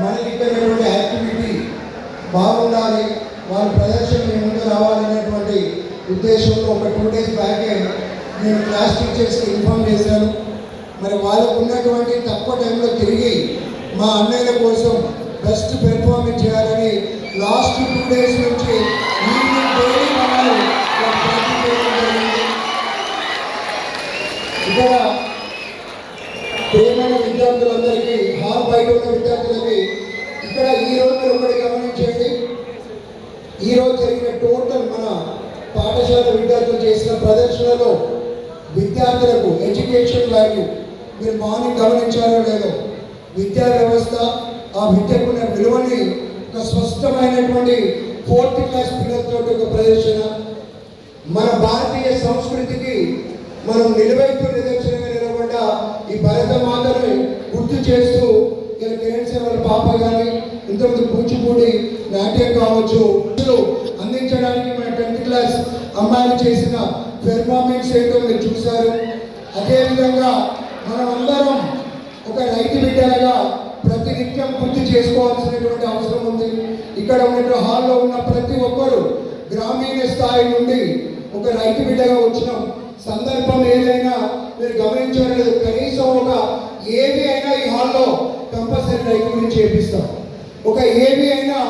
మనకి ఇచ్చినటువంటి యాక్టివిటీ బాగుండాలి వాళ్ళ ప్రదర్శన మీ ముందు రావాలనేటువంటి ఉద్దేశంలో ఒక టూ డేస్ బ్యాకే నేను క్లాస్ టీచర్స్కి ఇన్ఫామ్ చేశాను. మరి వాళ్ళకు ఉన్నటువంటి తక్కువ టైంలో తిరిగి మా అన్నయ్య కోసం బెస్ట్ పెర్ఫార్మెన్స్ చేయాలని లాస్ట్ టూ డేస్ నుంచి జరిగిన టోటల్ మన పాఠశాల విద్యార్థులు చేసిన ప్రదర్శనలో విద్యార్థులకు ఎడ్యుకేషన్ వాల్యూ మీరు మార్నింగ్ గమనించారో లేదో విద్యా వ్యవస్థ ఆ విద్యకున్న విలువని ఒక స్పష్టమైనటువంటి ఫోర్త్ క్లాస్ పిల్లలతో ఒక ప్రదర్శన. మన భారతీయ సంస్కృతికి మనం నిలువైపు నిదర్శనంగా నిలబడ్డ ఈ భరతమాతను గుర్తు చేస్తూ ఇలా కిరణ్ సేవల పాప కానీ ఇంతకుముందు కూచిపూడి నాట్యం కావచ్చు ప్లస్ క్లాస్ అమ్మాయిలు చేసిన పెర్ఫార్మెన్స్ ఏంటో మీరు చూశారు. అదేవిధంగా మనం అందరం ఒక రైతు బిడ్డలుగా ప్రతినిత్యం గుర్తు చేసుకోవాల్సినటువంటి అవసరం ఉంది. ఇక్కడ ఉన్న హాల్లో ఉన్న ప్రతి ఒక్కరు గ్రామీణ స్థాయి నుండి ఒక రైతు బిడ్డగా వచ్చిన సందర్భం ఏదైనా మీరు గమనించలేదు కనీసం ఒక ఏవి అయినా ఈ హాల్లో కంపల్సరీ రైతు గురించి చేపిస్తాం. ఒక ఏవి అయినా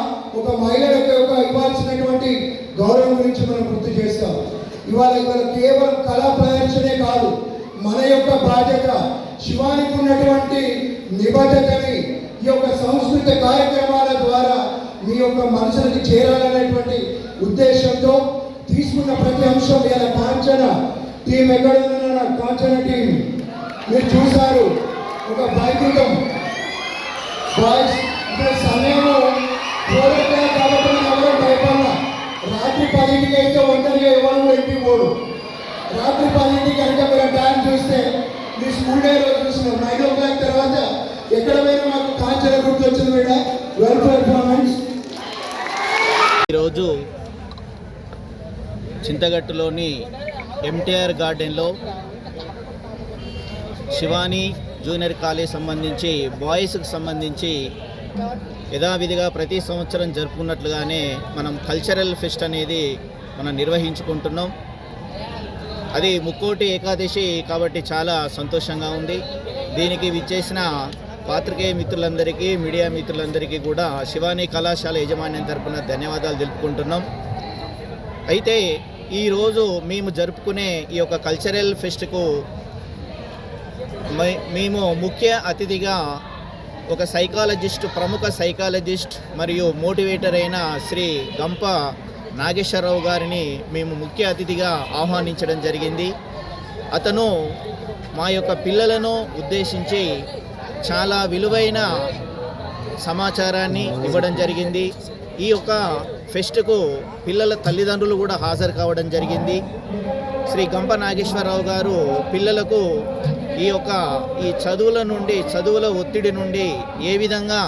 ఒక మహిళలకు ఒక ఇవ్వాల్సినటువంటి గౌరవం గురించి మనం గుర్తు చేస్తాం. ఇవాళ ఇవాళ కేవలం కళా ప్రదర్శనే కాదు మన యొక్క బాధ్యత శివానికి ఉన్నటువంటి నిబద్ధతని ఈ యొక్క సంస్కృత కార్యక్రమాల ద్వారా మీ యొక్క మనసులకి చేరాలనేటువంటి ఉద్దేశంతో తీసుకున్న ప్రతి అంశం ఇలా కాంచన టీం ఎక్కడ కాంచన టీం మీరు చూశారు ఒక వైద్యుతం బాయ్స్ మూడు రాత్రి పదింటికి కనుక మీరు టైం చూస్తే మీ స్కూల్ డే రోజు చూసినాం. నైన్ ఓ క్లాక్ తర్వాత ఎక్కడ పోయినా మాకు కాంచన గుర్తు వచ్చింది మేడం. వెల్ పెర్ఫార్మెన్స్ ఈరోజు చింతగట్టులోని ఎంటీఆర్ గార్డెన్లో శివాని జూనియర్ కాలేజ్ సంబంధించి బాయ్స్కి సంబంధించి యథావిధిగా ప్రతి సంవత్సరం జరుపుకున్నట్లుగానే మనం కల్చరల్ ఫెస్ట్ అనేది మనం నిర్వహించుకుంటున్నాం. అది ముక్కోటి ఏకాదశి కాబట్టి చాలా సంతోషంగా ఉంది. దీనికి విచ్చేసిన పాత్రికేయ మిత్రులందరికీ మీడియా మిత్రులందరికీ కూడా శివాని కళాశాల యాజమాన్యం తరపున ధన్యవాదాలు తెలుపుకుంటున్నాం. అయితే ఈరోజు మేము జరుపుకునే ఈ యొక్క కల్చరల్ ఫెస్ట్కు మేము ముఖ్య అతిథిగా ఒక సైకాలజిస్ట్ ప్రముఖ సైకాలజిస్ట్ మరియు మోటివేటర్ అయిన శ్రీ గంప నాగేశ్వరరావు గారిని మేము ముఖ్య అతిథిగా ఆహ్వానించడం జరిగింది. అతను మా యొక్క పిల్లలను ఉద్దేశించి చాలా విలువైన సమాచారాన్ని ఇవ్వడం జరిగింది. ఈ యొక్క ఫెస్ట్కు పిల్లల తల్లిదండ్రులు కూడా హాజరు కావడం జరిగింది. శ్రీ గంప నాగేశ్వరరావు గారు పిల్లలకు ఈ యొక్క ఈ చదువుల నుండి చదువుల ఒత్తిడి నుండి ఏ విధంగా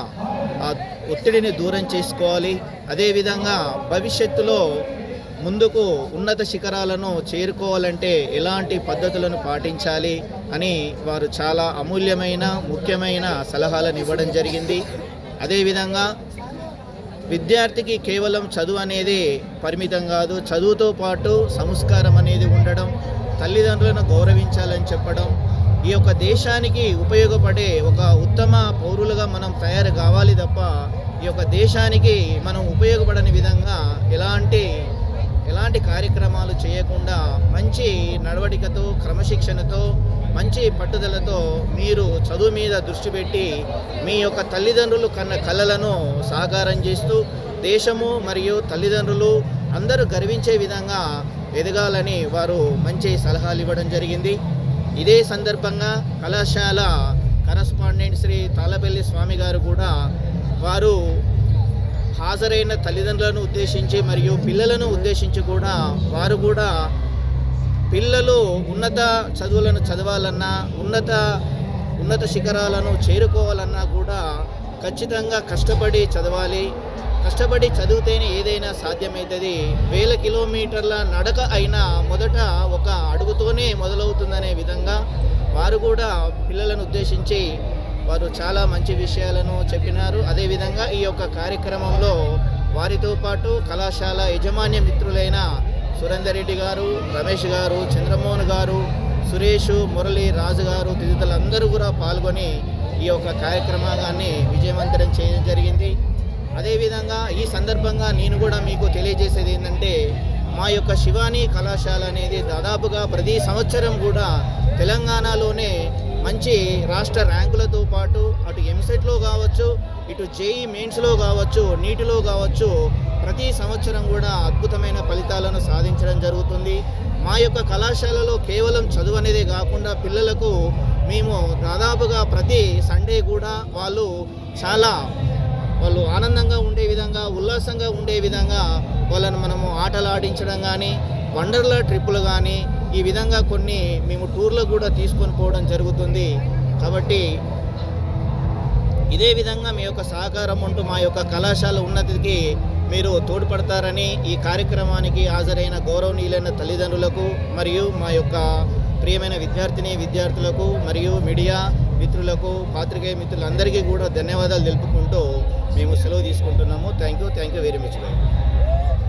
ఆ ఒత్తిడిని దూరం చేసుకోవాలి అదేవిధంగా భవిష్యత్తులో ముందుకు ఉన్నత శిఖరాలను చేరుకోవాలంటే ఎలాంటి పద్ధతులను పాటించాలి అని వారు చాలా అమూల్యమైన ముఖ్యమైన సలహాలను ఇవ్వడం జరిగింది. అదేవిధంగా విద్యార్థికి కేవలం చదువు అనేది పరిమితం కాదు. చదువుతో పాటు సంస్కారం అనేది ఉండడం తల్లిదండ్రులను గౌరవించాలని చెప్పడం ఈ యొక్క దేశానికి ఉపయోగపడే ఒక ఉత్తమ పౌరులుగా మనం తయారు కావాలి తప్ప ఈ యొక్క దేశానికి మనం ఉపయోగపడని విధంగా ఎలాంటి ఎలాంటి కార్యక్రమాలు చేయకుండా మంచి నడవడికతో క్రమశిక్షణతో మంచి పట్టుదలతో మీరు చదువు మీద దృష్టి పెట్టి మీ యొక్క తల్లిదండ్రులు కన్న కళలను సాకారం చేస్తూ దేశము మరియు తల్లిదండ్రులు అందరూ గర్వించే విధంగా ఎదగాలని వారు మంచి సలహాలు ఇవ్వడం జరిగింది. ఇదే సందర్భంగా కళాశాల కరస్పాండెంట్ శ్రీ తాళపల్లి స్వామి గారు కూడా వారు హాజరైన తల్లిదండ్రులను ఉద్దేశించి మరియు పిల్లలను ఉద్దేశించి కూడా వారు కూడా పిల్లలు ఉన్నత చదువులను చదవాలన్నా ఉన్నత ఉన్నత శిఖరాలను చేరుకోవాలన్నా కూడా ఖచ్చితంగా కష్టపడి చదవాలి. కష్టపడి చదివితేనే ఏదైనా సాధ్యమవుతుంది వేల కిలోమీటర్ల నడక అయినా మొదట ఒక అడుగుతోనే మొదలవుతుందనే విధంగా వారు కూడా పిల్లలను ఉద్దేశించి వారు చాలా మంచి విషయాలను చెప్పినారు. అదేవిధంగా ఈ యొక్క కార్యక్రమంలో వారితో పాటు కళాశాల యజమాన్య మిత్రులైన సురేందర్ రెడ్డి గారు రమేష్ గారు చంద్రమోహన్ గారు సురేష్ మురళి రాజు గారు తదితరులందరూ కూడా పాల్గొని ఈ యొక్క కార్యక్రమాన్ని విజయవంతరం చేయడం జరిగింది. అదేవిధంగా ఈ సందర్భంగా నేను కూడా మీకు తెలియజేసేది ఏంటంటే మా యొక్క శివాని కళాశాల అనేది దాదాపుగా ప్రతి సంవత్సరం కూడా తెలంగాణలోనే మంచి రాష్ట్ర ర్యాంకులతో పాటు అటు ఎంసెట్లో కావచ్చు ఇటు జేఈ మెయిన్స్లో కావచ్చు నీటిలో కావచ్చు ప్రతి సంవత్సరం కూడా అద్భుతమైన ఫలితాలను సాధించడం జరుగుతుంది. మా యొక్క కళాశాలలో కేవలం చదువు అనేది కాకుండా పిల్లలకు మేము దాదాపుగా ప్రతి సండే కూడా వాళ్ళు చాలా వాళ్ళు ఆనందంగా ఉండే విధంగా ఉల్లాసంగా ఉండే విధంగా వాళ్ళను మనము ఆటలు ఆడించడం కానీ వండర్లా ట్రిప్పులు కానీ ఈ విధంగా కొన్ని మేము టూర్లకు కూడా తీసుకొని పోవడం జరుగుతుంది. కాబట్టి ఇదే విధంగా మీ యొక్క సహకారం ఉంటూ మా యొక్క కళాశాల ఉన్నతికి మీరు తోడ్పడతారని ఈ కార్యక్రమానికి హాజరైన గౌరవనీయులైన తల్లిదండ్రులకు మరియు మా యొక్క ప్రియమైన విద్యార్థిని విద్యార్థులకు మరియు మీడియా మిత్రులకు పాత్రికేయ మిత్రులందరికీ కూడా ధన్యవాదాలు తెలుపుకుంటూ మేము సెలవు తీసుకుంటున్నాము. Thank you thank you very much